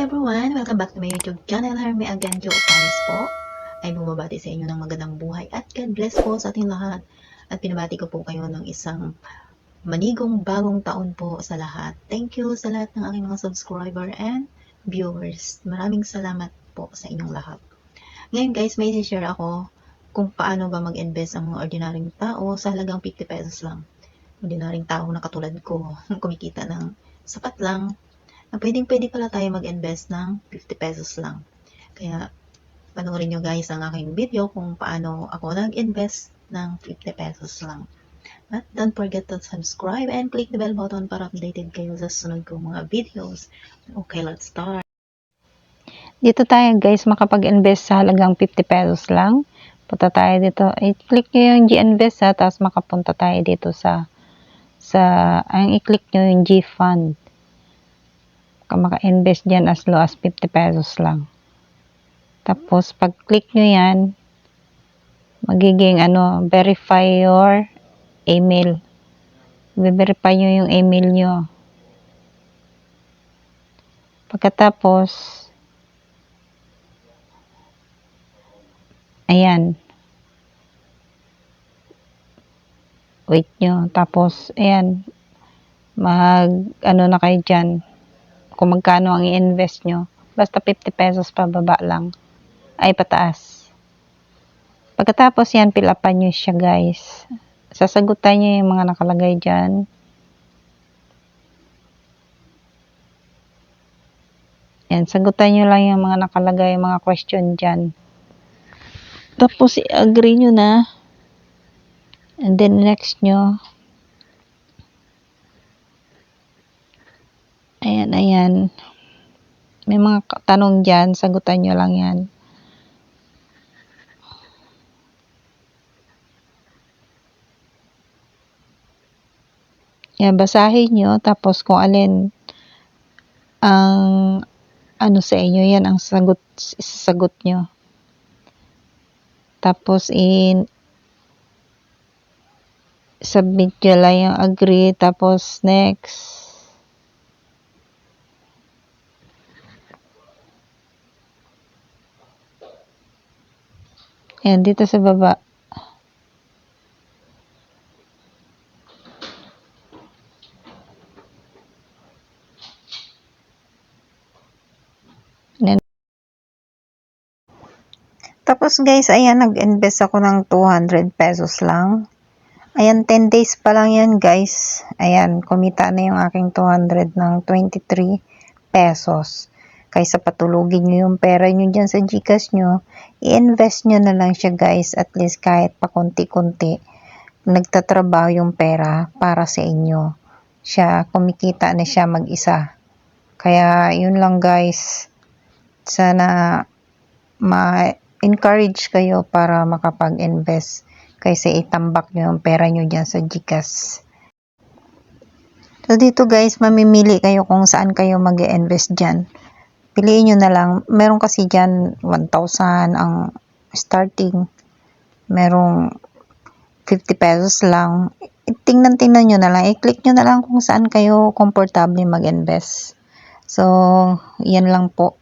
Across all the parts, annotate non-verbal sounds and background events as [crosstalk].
everyone! Welcome back to my YouTube channel. Herme again, Joe Panis po. Ay bumabati sa inyo ng magandang buhay at God bless po sa ating lahat. At pinabati ko po kayo ng isang manigong bagong taon po sa lahat. Thank you sa lahat ng aking mga subscriber and viewers. Maraming salamat po sa inyong lahat. Ngayon guys, may share ako kung paano ba mag-invest ang mga ordinaryong tao sa halagang 50 pesos lang. Ordinaryong tao na katulad ko, [laughs] kumikita ng sapat lang na pwedeng pwede pala tayo mag-invest ng 50 pesos lang. Kaya, panoorin nyo guys ang aking video kung paano ako nag-invest ng 50 pesos lang. At don't forget to subscribe and click the bell button para updated kayo sa sunod kong mga videos. Okay, let's start. Dito tayo guys makapag-invest sa halagang 50 pesos lang. Punta tayo dito. I-click nyo yung G-Invest ha, tapos makapunta tayo dito sa sa ang i-click nyo yung G-Fund. Ka maka-invest dyan as low as 50 pesos lang. Tapos pag click nyo yan, magiging ano, verify your email. Verify nyo yung email nyo. Pagkatapos, Ayan. Wait nyo. Tapos, ayan. Mag, ano na kayo dyan. Kung magkano ang i-invest nyo. Basta 50 pesos pababa lang. Ay, pataas. Pagkatapos yan, pilapan nyo siya guys. Sasagutan nyo yung mga nakalagay dyan. Yan, sagutan nyo lang yung mga nakalagay, mga question dyan. Tapos, i-agree nyo na. And then, next nyo. Ayan, ayan. May mga tanong dyan. Sagutan nyo lang yan. Yan, basahin nyo. Tapos, kung alin ang ano sa inyo, yan ang sagot, isasagot nyo. Tapos in submit nyo lang yung agree. Tapos next. Ayan, dito sa baba. Tapos guys, ayan, nag-invest ako ng 200 pesos lang. Ayan, 10 days pa lang yan guys. Ayan, kumita na yung aking 200 ng 23 pesos. Kaysa patulugin nyo yung pera nyo dyan sa Gcash nyo, i-invest nyo na lang siya guys. At least kahit pa konti-konti, nagtatrabaho yung pera para sa inyo. Siya, kumikita na siya mag-isa. Kaya, yun lang guys. Sana ma-encourage kayo para makapag-invest kaysa itambak nyo yung pera nyo dyan sa Gcash. So, dito guys, mamimili kayo kung saan kayo mag invest dyan. Piliin nyo na lang. Meron kasi dyan 1,000 ang starting. Merong 50 pesos lang. Tingnan-tingnan nyo na lang. I-click nyo na lang kung saan kayo komportable mag-invest. So, yan lang po.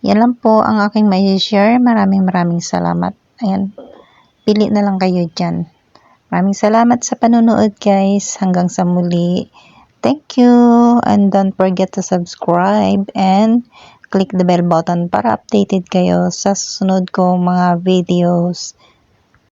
Yan lang po ang aking may share. Maraming maraming salamat. Ayan. Pili na lang kayo dyan. Maraming salamat sa panonood guys. Hanggang sa muli. Thank you. And don't forget to subscribe and click the bell button para updated kayo sa susunod kong mga videos.